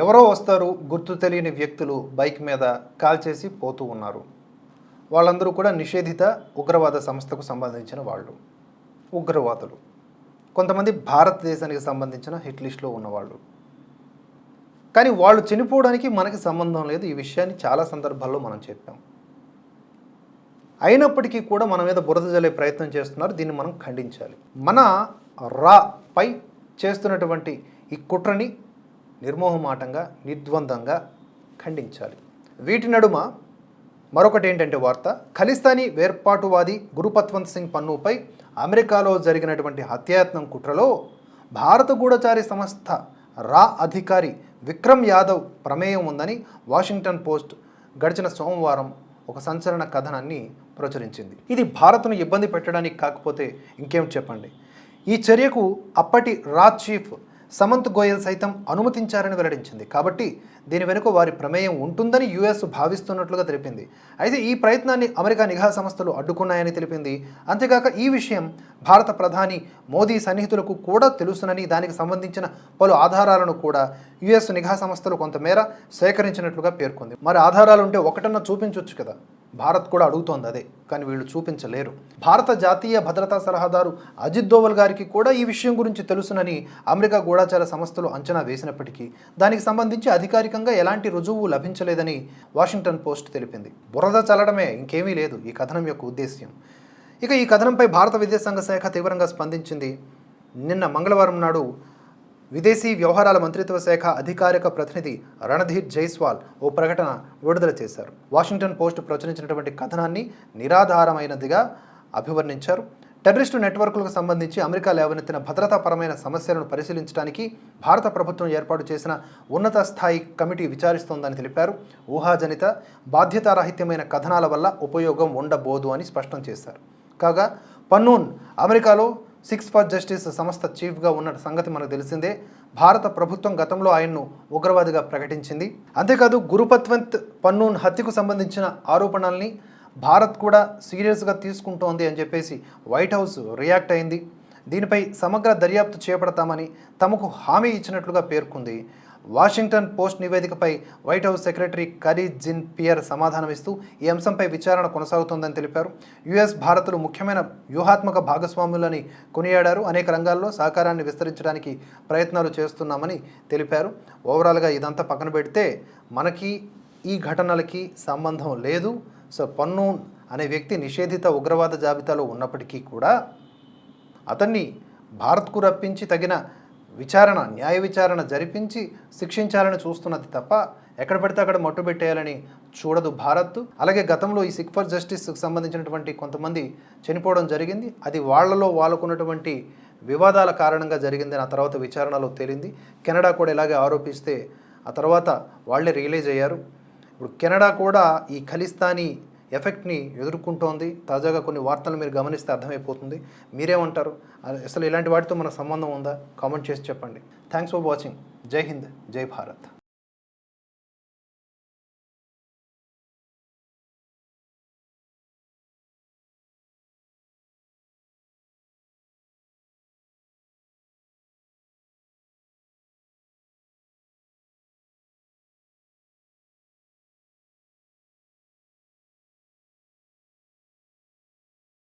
ఎవరో వస్తారు గుర్తు తెలియని వ్యక్తులు బైక్ మీద కాల్చేసి పోతూ ఉన్నారు. వాళ్ళందరూ కూడా నిషేధిత ఉగ్రవాద సంస్థకు సంబంధించిన వాళ్ళు. ఉగ్రవాదులు. కొంతమంది భారతదేశానికి సంబంధించిన హిట్ లిస్ట్లో ఉన్నవాళ్ళు. కానీ వాళ్ళు చనిపోవడానికి మనకి సంబంధం లేదు. ఈ విషయాన్ని చాలా సందర్భాల్లో మనం చెప్పాం. అయినప్పటికీ కూడా మన మీద బురద జల్లే ప్రయత్నం చేస్తున్నారు. దీన్ని మనం ఖండించాలి. మన రా పై చేస్తున్నటువంటి ఈ కుట్రని నిర్మోహమాటంగా నిర్ద్వందంగా ఖండించాలి. వీటి నడుమ మరొకటి ఏంటంటే వార్త ఖలిస్తానీ వేర్పాటువాది గురుపత్వంత్ సింగ్ పన్నుపై అమెరికాలో జరిగినటువంటి హత్యాయత్నం కుట్రలో భారత గూఢచారి సంస్థ రా అధికారి విక్రమ్ యాదవ్ ప్రమేయం ఉందని వాషింగ్టన్ పోస్ట్ గడిచిన సోమవారం ఒక సంచలన కథనాన్ని ప్రచురించింది. ఇది భారత్ను ఇబ్బంది పెట్టడానికి కాకపోతే ఇంకేం చెప్పండి? ఈ చర్యకు అప్పటి రా చీఫ్ సమంత్ గోయల్ సైతం అనుమతించారని వెల్లడించింది. కాబట్టి దీని వెనుక వారి ప్రమేయం ఉంటుందని యుఎస్ భావిస్తున్నట్లుగా తెలిపింది. అయితే ఈ ప్రయత్నాన్ని అమెరికా నిఘా సంస్థలు అడ్డుకున్నాయని తెలిపింది. అంతేకాక ఈ విషయం భారత ప్రధాని మోదీ సన్నిహితులకు కూడా తెలుసునని దానికి సంబంధించిన పలు ఆధారాలను కూడా యుఎస్ నిఘా సంస్థలు కొంతమేర సేకరించినట్లుగా పేర్కొంది. మరి ఆధారాలు ఉంటే ఒకటన్నా చూపించవచ్చు కదా. భారత్ కూడా అడుగుతోంది అదే కానీ వీళ్ళు చూపించలేరు. భారత జాతీయ భద్రతా సలహాదారు అజిత్ దోవల్ గారికి కూడా ఈ విషయం గురించి తెలుసునని అమెరికా గూఢచార సంస్థలు అంచనా వేసినప్పటికీ దానికి సంబంధించి అధికారికంగా ఎలాంటి రుజువు లభించలేదని వాషింగ్టన్ పోస్ట్ తెలిపింది. బురద చల్లడమే ఇంకేమీ లేదు ఈ కథనం యొక్క ఉద్దేశ్యం. ఇక ఈ కథనంపై భారత విదేశాంగ శాఖ తీవ్రంగా స్పందించింది. నిన్న మంగళవారం నాడు విదేశీ వ్యవహారాల మంత్రిత్వ శాఖ అధికారిక ప్రతినిధి రణధీర్ జైస్వాల్ ఓ ప్రకటన విడుదల చేశారు. వాషింగ్టన్ పోస్ట్ ప్రచురించినటువంటి కథనాన్ని నిరాధారమైనదిగా అభివర్ణించారు. టెర్రరిస్టు నెట్వర్క్లకు సంబంధించి అమెరికా లేవనెత్తిన భద్రతాపరమైన సమస్యలను పరిశీలించడానికి భారత ప్రభుత్వం ఏర్పాటు చేసిన ఉన్నత స్థాయి కమిటీ విచారిస్తోందని తెలిపారు. ఊహాజనిత బాధ్యతారాహిత్యమైన కథనాల వల్ల ఉపయోగం ఉండబోదు అని స్పష్టం చేశారు. కాగా పన్నూన్ అమెరికాలో సిక్స్ ఫర్ జస్టిస్ సంస్థ చీఫ్గా ఉన్న సంగతి మనకు తెలిసిందే. భారత ప్రభుత్వం గతంలో ఆయన్ను ఉగ్రవాదిగా ప్రకటించింది. అంతేకాదు గురుపత్వంత్ పన్నూన్ హత్యకు సంబంధించిన ఆరోపణల్ని భారత్ కూడా సీరియస్గా తీసుకుంటోంది అని చెప్పేసి వైట్ హౌస్ రియాక్ట్ అయింది. దీనిపై సమగ్ర దర్యాప్తు చేపడతామని తమకు హామీ ఇచ్చినట్లుగా పేర్కొంది. Washington Post నివేదికపై White House secretary Karine Jean Pierre సమాధానమిస్తూ ఈ అంశంపై విచారణ కొనసాగుతోందని తెలిపారు. యుఎస్ భారత్లు ముఖ్యమైన వ్యూహాత్మక భాగస్వాములని కొనియాడారు. అనేక రంగాల్లో సహకారాన్ని విస్తరించడానికి ప్రయత్నాలు చేస్తున్నామని తెలిపారు. ఓవరాల్గా ఇదంతా పక్కన పెడితే మనకి ఈ ఘటనలకి సంబంధం లేదు. సో పన్ను అనే వ్యక్తి నిషేధిత ఉగ్రవాద జాబితాలో ఉన్నప్పటికీ కూడా అతన్ని భారత్కు రప్పించి తగిన విచారణ న్యాయ విచారణ జరిపించి శిక్షించాలని చూస్తున్నది తప్ప ఎక్కడ పడితే అక్కడ మట్టు పెట్టేయాలని చూడదు భారత్. అలాగే గతంలో ఈ సిక్ ఫర్ జస్టిస్కి సంబంధించినటువంటి కొంతమంది చనిపోవడం జరిగింది. అది వాళ్ళలో వాళ్ళకున్నటువంటి వివాదాల కారణంగా జరిగిందని ఆ తర్వాత విచారణలో తేలింది. కెనడా కూడా ఇలాగే ఆరోపిస్తే ఆ తర్వాత వాళ్ళే రియలైజ్ అయ్యారు. ఇప్పుడు కెనడా కూడా ఈ ఖలిస్తానీ ఎఫెక్ట్ని ఎదుర్కొంటోంది. తాజాగా కొన్ని వార్తలు మీరు గమనిస్తే అర్థమైపోతుంది. మీరేమంటారు? అసలు ఇలాంటి వాటితో మన సంబంధం ఉందా? కామెంట్ చేసి చెప్పండి. థ్యాంక్స్ ఫర్ వాచింగ్ జై హింద్ జై భారత్.